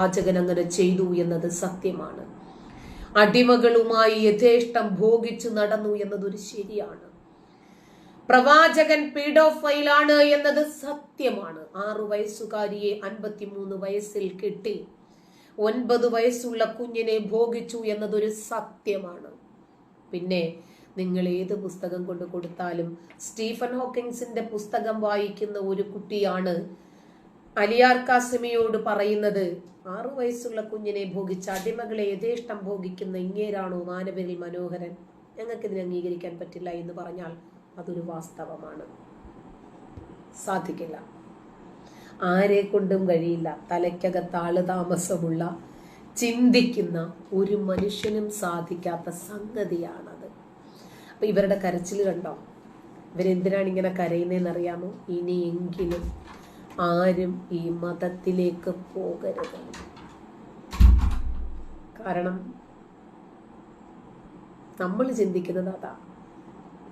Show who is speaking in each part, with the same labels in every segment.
Speaker 1: പ്രവാചകൻ അങ്ങനെ ചെയ്തു എന്നത് സത്യമാണ്. അടിമകളുമായി യഥേഷ്ടം ഭോഗിച്ചു നടന്നു എന്നതൊരു ശരിയാണ്. പ്രവാചകൻ പീഡോഫൈലാണ് എന്നത് സത്യമാണ്. ആറു വയസ്സുകാരിയെ അൻപത്തിമൂന്ന് വയസ്സിൽ കിട്ടി ഒൻപത് വയസ്സുള്ള കുഞ്ഞിനെ ഭോഗിച്ചു എന്നതൊരു സത്യമാണ്. പിന്നെ നിങ്ങൾ ഏത് പുസ്തകം കൊണ്ട് കൊടുത്താലും സ്റ്റീഫൻ ഹോക്കിൻസിന്റെ പുസ്തകം വായിക്കുന്ന ഒരു കുട്ടിയാണ് അലിയാർ കാസിമിയോട് പറയുന്നത് ആറു വയസ്സുള്ള കുഞ്ഞിനെ ഭോഗിച്ച അടിമകളെ യഥേഷ്ടം ഭോഗിക്കുന്ന ഇങ്ങേരാണോ മാനവരിൽ മനോഹരൻ? ഞങ്ങൾക്കിതിനെ അംഗീകരിക്കാൻ പറ്റില്ല എന്ന് പറഞ്ഞാൽ അതൊരു വാസ്തവമാണ്. സാധിക്കില്ല. ആരെ കൊണ്ടും കഴിയില്ല. തലയ്ക്കകത്ത് ആൾ താമസമുള്ള ചിന്തിക്കുന്ന ഒരു മനുഷ്യനും സാധിക്കാത്ത സംഗതിയാണത്. അപ്പൊ ഇവരുടെ കരച്ചിൽ കണ്ടോ? ഇവരെന്തിനാണ് ഇങ്ങനെ കരയുന്നതെന്ന് അറിയാമോ ഇനിയെങ്കിലും ആരും ഈ മതത്തിലേക്ക് പോകരുത്. കാരണം നമ്മൾ ചിന്തിക്കുന്നത് അതാ.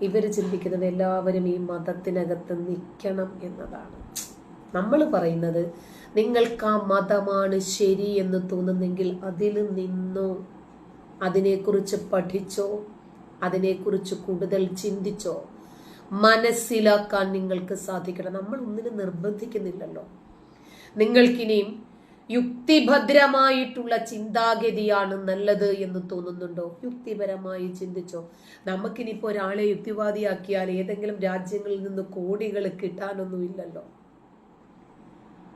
Speaker 1: ഇവർ ചിന്തിക്കുന്നത് എല്ലാവരും ഈ മതത്തിനകത്ത് നിൽക്കണം എന്നതാണ്. നമ്മൾ പറയുന്നത് നിങ്ങൾക്ക് ആ മതമാണ് ശരി എന്ന് തോന്നുന്നെങ്കിൽ അതിൽ നിന്നോ അതിനെക്കുറിച്ച് പഠിച്ചോ അതിനെക്കുറിച്ച് കൂടുതൽ ചിന്തിച്ചോ മനസ്സിലാക്കാൻ നിങ്ങൾക്ക് സാധിക്കണം. നമ്മൾ ഒന്നിനും നിർബന്ധിക്കുന്നില്ലല്ലോ. നിങ്ങൾക്കിനിയും യുക്തിഭദ്രമായിട്ടുള്ള ചിന്താഗതിയാണ് നല്ലത് എന്ന് തോന്നുന്നുണ്ടോ? യുക്തിപരമായി ചിന്തിച്ചോ? നമുക്കിനിപ്പോ ഒരാളെ യുക്തിവാദിയാക്കിയാൽ ഏതെങ്കിലും രാജ്യങ്ങളിൽ നിന്ന് കോടികൾ കിട്ടാനൊന്നുമില്ലല്ലോ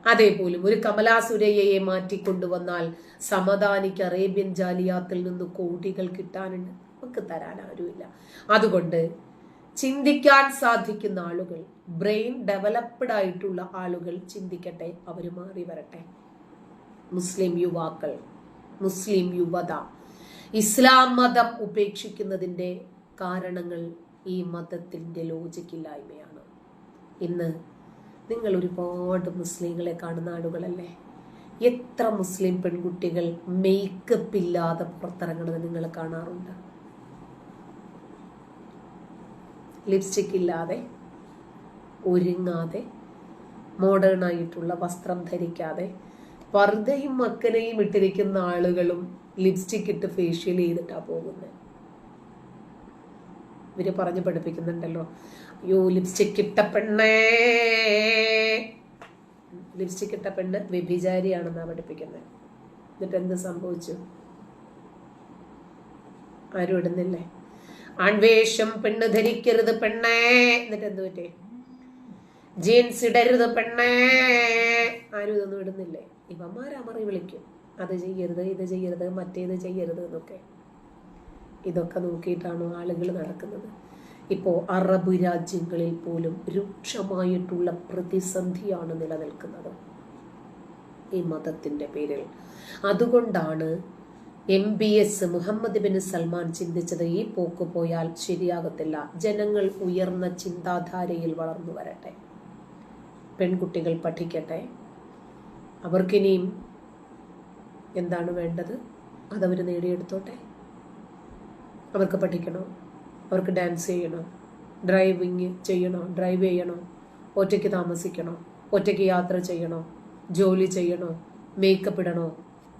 Speaker 1: അതേപോലും ഒരു കമലാസുരയ്യയെ മാറ്റിക്കൊണ്ടുവന്നാൽ സമദാനിക്ക് അറേബ്യൻ ജാലിയാത്തിൽ നിന്ന് കോടികൾ കിട്ടാനുണ്ട്. നമുക്ക് തരാൻ ആരുമില്ല. അതുകൊണ്ട് ചിന്തിക്കാൻ സാധിക്കുന്ന ആളുകൾ ബ്രെയിൻ ഡെവലപ്ഡ് ആയിട്ടുള്ള ആളുകൾ ചിന്തിക്കട്ടെ അവർ മാറി വരട്ടെ. മുസ്ലിം യുവാക്കൾ മുസ്ലിം യുവത ഇസ്ലാം മതം ഉപേക്ഷിക്കുന്നതിന്റെ കാരണങ്ങൾ ഈ മതത്തിന്റെ ലോജിക്കില്ലായ്മയാണ്. ഇന്ന് നിങ്ങൾ ഒരുപാട് മുസ്ലിങ്ങളെ കാണുന്ന ആളുകളല്ലേ? എത്ര മുസ്ലിം പെൺകുട്ടികൾ മേക്കപ്പ് ഇല്ലാതെ പുറത്തിറങ്ങുന്നത് നിങ്ങൾ കാണാറുണ്ട്? ലിപ്സ്റ്റിക് ഇല്ലാതെ ഒരുങ്ങാതെ മോഡേൺ ആയിട്ടുള്ള വസ്ത്രം ധരിക്കാതെ പർദ്ദയും മക്കനെയും ഇട്ടിരിക്കുന്ന ആളുകളും ലിപ്സ്റ്റിക് ഇട്ട് ഫേഷ്യൽ ചെയ്തിട്ടാ പോകുന്നത് ഇവർ പറഞ്ഞു പഠിപ്പിക്കുന്നുണ്ടല്ലോ അയ്യോ ലിപ്സ്റ്റിക് ഇട്ട പെണ്ണേ! ലിപ്സ്റ്റിക് ഇട്ട പെണ്ണ് വ്യഭിചാരിയാണെന്നാ പഠിപ്പിക്കുന്നത് എന്നിട്ട് എന്ത് സംഭവിച്ചു? ആരും ഇടുന്നില്ലേ? ആൺവേഷം പെണ്ണ് ധരിക്കരുത് പെണ്ണേ. എന്നിട്ട് എന്ത് പറ്റേ? ജീൻസ് ഇടരുത് പെണ്ണേ. ആരും ഇതൊന്നും ഇടുന്നില്ലേ? ഇവന്മാരമറി വിളിക്കും. അത് ചെയ്യരുത് ഇത് ചെയ്യരുത് മറ്റേത് ചെയ്യരുത് എന്നൊക്കെ. ഇതൊക്കെ നോക്കിയിട്ടാണ് ആളുകൾ നടക്കുന്നത്. ഇപ്പോൾ അറബ് രാജ്യങ്ങളിൽ പോലും രൂക്ഷമായിട്ടുള്ള പ്രതിസന്ധിയാണ് നിലനിൽക്കുന്നത്. ഈ മതത്തിന്റെ പേരിൽ. അതുകൊണ്ടാണ് M B S Mohammed bin Salman ചിന്തിച്ചത് ഈ പോക്ക് പോയാൽ ശരിയാകത്തില്ല. ജനങ്ങൾ ഉയർന്ന ചിന്താധാരയിൽ വളർന്നു വരട്ടെ. പെൺകുട്ടികൾ പഠിക്കട്ടെ. അവർക്കിനിയും എന്താണ് വേണ്ടത്? അതവർ നേടിയെടുത്തോട്ടെ? അവർക്ക് പഠിക്കണോ? അവർക്ക് ഡാൻസ് ചെയ്യണോ? ഡ്രൈവിങ് ചെയ്യണോ? ഡ്രൈവ് ചെയ്യണോ? ഒറ്റയ്ക്ക് താമസിക്കണോ? ഒറ്റയ്ക്ക് യാത്ര ചെയ്യണോ? ജോലി ചെയ്യണോ? മേക്കപ്പ് ഇടണോ?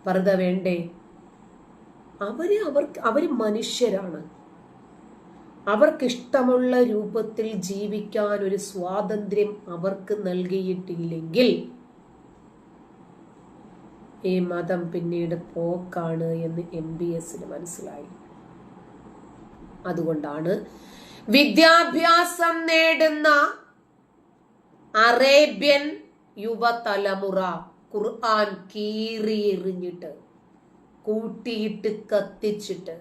Speaker 1: വെറുതെ വേണ്ടേ? അവർ അവർക്ക് അവർ മനുഷ്യരാണ്. അവർക്കിഷ്ടമുള്ള രൂപത്തിൽ ജീവിക്കാൻ ഒരു സ്വാതന്ത്ര്യം അവർക്ക് നൽകിയിട്ടില്ലെങ്കിൽ ഈ മതം പിന്നീട് പോക്കാണ് എന്ന് എം ബി എസിന് മനസ്സിലായി. അതുകൊണ്ടാണ് വിദ്യാഭ്യാസം നേടുന്ന അറേബ്യൻ യുവതലമുറ ഖുർആൻ കീറി എറിഞ്ഞിട്ട് കൂട്ടിയിട്ട് കത്തിച്ചിട്ട്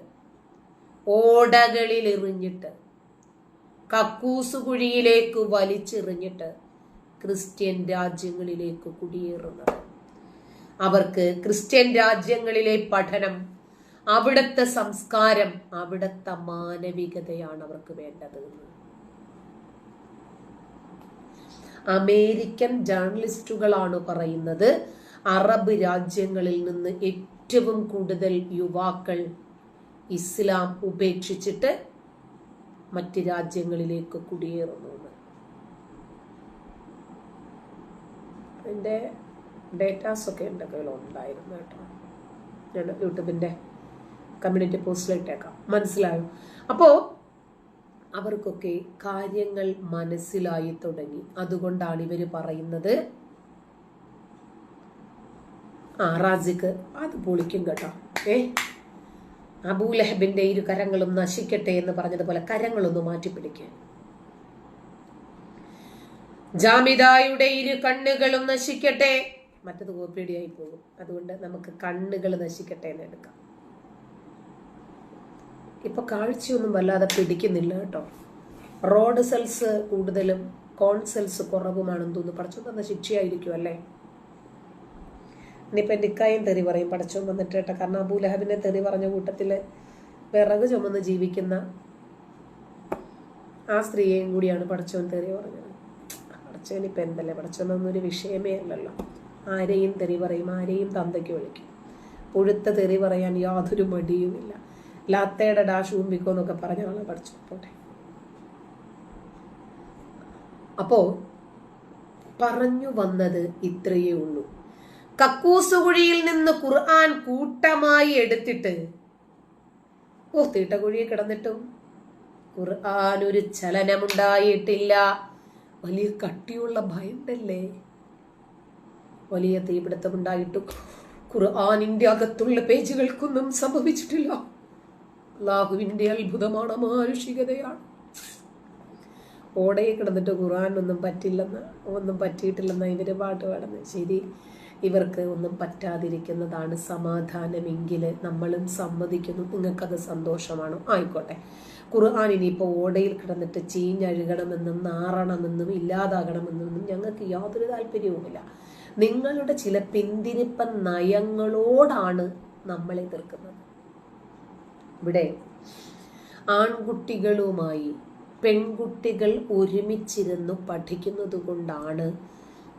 Speaker 1: ഓടകളിൽ എറിഞ്ഞിട്ട് കക്കൂസ് കുഴിയിലേക്ക് വലിച്ചെറിഞ്ഞിട്ട് ക്രിസ്ത്യൻ രാജ്യങ്ങളിലേക്ക് കുടിയേറുന്നത്. അവർക്ക് ക്രിസ്ത്യൻ രാജ്യങ്ങളിലെ പഠനം അവിടുത്തെ സംസ്കാരം അവിടുത്തെ മാനവികതയാണ് അവർക്ക് വേണ്ടത് അമേരിക്കൻ ജേർണലിസ്റ്റുകളാണ് പറയുന്നത് അറബ് രാജ്യങ്ങളിൽ നിന്ന് ഏറ്റവും കൂടുതൽ യുവാക്കൾ ഇസ്ലാം ഉപേക്ഷിച്ചിട്ട് മറ്റ് രാജ്യങ്ങളിലേക്ക് കുടിയേറുന്നു എന്റെ ഡേറ്റാസ് ഒക്കെ എന്റെ കയ്യിൽ ഉണ്ടായിരുന്നു കേട്ടോ. ഞാൻ യൂട്യൂബിന്റെ കമ്മ്യൂണിറ്റി പോസ്റ്റിലിട്ടേക്കാം മനസ്സിലായോ? അപ്പോൾ അവർക്കൊക്കെ കാര്യങ്ങൾ മനസ്സിലായി തുടങ്ങി. അതുകൊണ്ടാണ് ഇവർ പറയുന്നത് ആ റാസിക്ക്. അത് പൊളിക്കും കേട്ടോ. ഏ? അബൂലഹബിന്റെ ഇരു കരങ്ങളും നശിക്കട്ടെ എന്ന് പറഞ്ഞതുപോലെ കരങ്ങളൊന്ന് മാറ്റിപ്പിടിക്കുക ജാമിദായുടെ ഇരു കണ്ണുകളും നശിക്കട്ടെ. മറ്റത് കോപ്പിയടിയായി പോകും. അതുകൊണ്ട് നമുക്ക് കണ്ണുകൾ നശിക്കട്ടെ എന്ന് എടുക്കാം. ഇപ്പൊ കാഴ്ചയൊന്നും വല്ലാതെ പിടിക്കുന്നില്ല കേട്ടോ. റോഡ് സെൽസ് കൂടുതലും കോൺ സെൽസ് കുറവുമാണെന്ന് തോന്നുന്നു. പഠിച്ചു തന്ന ശിക്ഷയായിരിക്കും അല്ലേ? ഇനിയിപ്പോൾ എന്റെ ഇക്കായും തെറി പറയും പടച്ചോൻ വന്നിട്ട് കേട്ടോ. കാരണം അബൂലഹബിനെ തെറി പറഞ്ഞ കൂട്ടത്തിൽ വിറക് ചുമന്ന് ജീവിക്കുന്ന ആ സ്ത്രീയെയും കൂടിയാണ് പടച്ചോൻ തെറി പറഞ്ഞത്. പടച്ചോൻ ഇപ്പം എന്തല്ലേ? പടച്ചോനൊന്നും ഒരു വിഷയമേ അല്ലല്ലോ. ആരെയും തെറി പറയും ആരെയും തന്തയ്ക്ക് വിളിക്കും. പുഴുത്ത തെറി പറയാൻ യാതൊരു മടിയുമില്ല. ലാത്തയുടെ ഡാഷ് ഊമ്പിക്കോ എന്നൊക്കെ പറഞ്ഞ ആളെ പഠിച്ചു പോട്ടെ. അപ്പോ പറഞ്ഞു വന്നത് ഇത്രയേ ഉള്ളൂ. കക്കൂസുകുഴിയിൽ നിന്ന് ഖുർആൻ കൂട്ടമായി എടുത്തിട്ട്. ഓ തീട്ടകുഴിയെ കിടന്നിട്ടും. ഖുർആൻ ഒരു ചലനമുണ്ടായിട്ടില്ല. വലിയ കട്ടിയുള്ള ഭയണ്ടല്ലേ? വലിയ തീപിടുത്തമുണ്ടായിട്ടും ഖുർആാനിന്റെ അകത്തുള്ള പേജുകൾക്കൊന്നും സംഭവിച്ചിട്ടില്ല. അള്ളാഹുവിന്റെ അത്ഭുതമാണ് മാനുഷികതയാണ്. ഓടയിൽ കിടന്നിട്ട് ഖുർആൻ ഒന്നും പറ്റില്ലെന്ന് ഒന്നും പറ്റിയിട്ടില്ലെന്ന് ഇവർ പാട്ട് പാടുന്നത്. ശരി. ഇവർക്ക് ഒന്നും പറ്റാതിരിക്കുന്നതാണ് സമാധാനമെങ്കിൽ നമ്മളും സമ്മതിക്കുന്നു. നിങ്ങൾക്കത് സന്തോഷമാണോ. ആയിക്കോട്ടെ. ഖുർആൻ ഇനിയിപ്പോൾ ഓടയിൽ കിടന്നിട്ട് ചീഞ്ഞഴുകണമെന്നും നാറണമെന്നും ഇല്ലാതാകണമെന്നും ഞങ്ങൾക്ക് യാതൊരു താല്പര്യവുമില്ല. നിങ്ങളുടെ ചില പിന്തിരിപ്പൻ നയങ്ങളോടാണ് നമ്മൾ എതിർക്കുന്നത്. ഇവിടെ ആൺകുട്ടികളുമായി പെൺകുട്ടികൾ ഒരുമിച്ചിരുന്നു പഠിക്കുന്നത് കൊണ്ടാണ്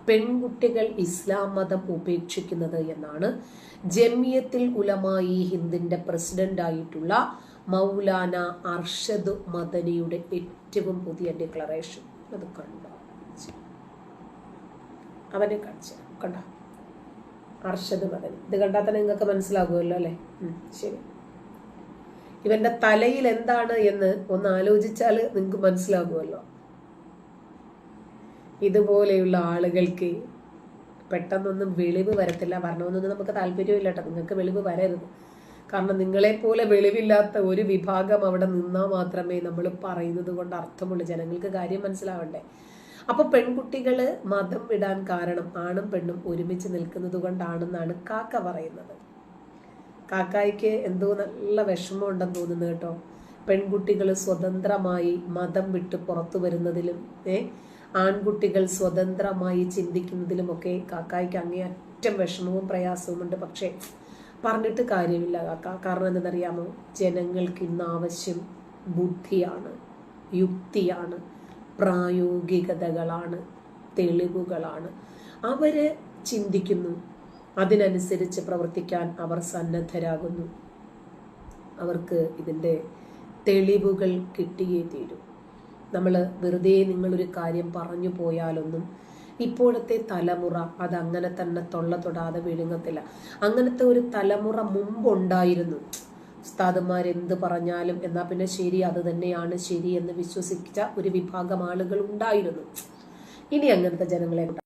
Speaker 1: പെൺകുട്ടികൾ ഇസ്ലാം മതം ഉപേക്ഷിക്കുന്നത് എന്നാണ് ജമിയത്തിൽ ഉലമായി ഹിന്ദിന്റെ പ്രസിഡന്റ് ആയിട്ടുള്ള മൗലാന അർഷദ് മദനിയുടെ ഏറ്റവും പുതിയ ഡിക്ലറേഷൻ. അത് കണ്ടോ? അവനെ കാണിച്ചു. കണ്ടോ? അർഷദ് മദനി. ഇത് കണ്ടാൽ തന്നെ നിങ്ങൾക്ക് മനസ്സിലാകുമല്ലോ അല്ലേ? ശരി. ഇവന്റെ തലയിൽ എന്താണ് എന്ന് ഒന്ന് ആലോചിച്ചാൽ നിങ്ങൾക്ക് മനസ്സിലാകുമല്ലോ. ഇതുപോലെയുള്ള ആളുകൾക്ക് പെട്ടെന്നൊന്നും വെളിവ് വരത്തില്ല. വരണമെന്നൊന്നും നമുക്ക് താല്പര്യമില്ല കേട്ടോ നിങ്ങൾക്ക് വെളിവ് വരരുത്. കാരണം നിങ്ങളെപ്പോലെ വെളിവില്ലാത്ത ഒരു വിഭാഗം അവിടെ നിന്നാൽ മാത്രമേ നമ്മൾ പറയുന്നത് കൊണ്ട് അർത്ഥമുള്ളൂ. ജനങ്ങൾക്ക് കാര്യം മനസ്സിലാവണ്ടേ? അപ്പോൾ പെൺകുട്ടികൾ മതം വിടാൻ കാരണം ആണും പെണ്ണും ഒരുമിച്ച് നിൽക്കുന്നത് കൊണ്ടാണെന്നാണ് കാക്ക പറയുന്നത്. കാക്കായ്ക്ക് എന്തോ നല്ല വിഷമമുണ്ടെന്ന് തോന്നുന്നു കേട്ടോ. പെൺകുട്ടികൾ സ്വതന്ത്രമായി മതം വിട്ട് പുറത്തു വരുന്നതിലും ഏ ആൺകുട്ടികൾ സ്വതന്ത്രമായി ചിന്തിക്കുന്നതിലുമൊക്കെ കാക്കായ്ക്ക് അങ്ങേയറ്റം വിഷമവും പ്രയാസവും ഉണ്ട് പക്ഷേ പറഞ്ഞിട്ട് കാര്യമില്ല കാക്ക. കാരണം എന്തെന്നറിയാമോ? ജനങ്ങൾക്ക് ഇന്ന് ആവശ്യം ബുദ്ധിയാണ് യുക്തിയാണ് പ്രായോഗികതകളാണ് തെളിവുകളാണ്. അവർ ചിന്തിക്കുന്നു. അതിനനുസരിച്ച് പ്രവർത്തിക്കാൻ അവർ സന്നദ്ധരാകുന്നു. അവർക്ക് ഇതിന്റെ തെളിവുകൾ കിട്ടിയേ തീരൂ. നമ്മൾ വെറുതെ നിങ്ങളൊരു കാര്യം പറഞ്ഞു പോയാലൊന്നും ഇപ്പോഴത്തെ തലമുറ അത് അങ്ങനെ തന്നെ തൊള്ള തൊടാതെ വിഴുങ്ങത്തില്ല. അങ്ങനത്തെ ഒരു തലമുറ മുമ്പുണ്ടായിരുന്നു. ഉസ്താദുമാർ എന്ത് പറഞ്ഞാലും എന്നാൽ പിന്നെ ശരി അത് തന്നെയാണ് ശരി എന്ന് വിശ്വസിച്ച ഒരു വിഭാഗം ആളുകൾ ഉണ്ടായിരുന്നു. ഇനി അങ്ങനത്തെ ജനങ്ങളെ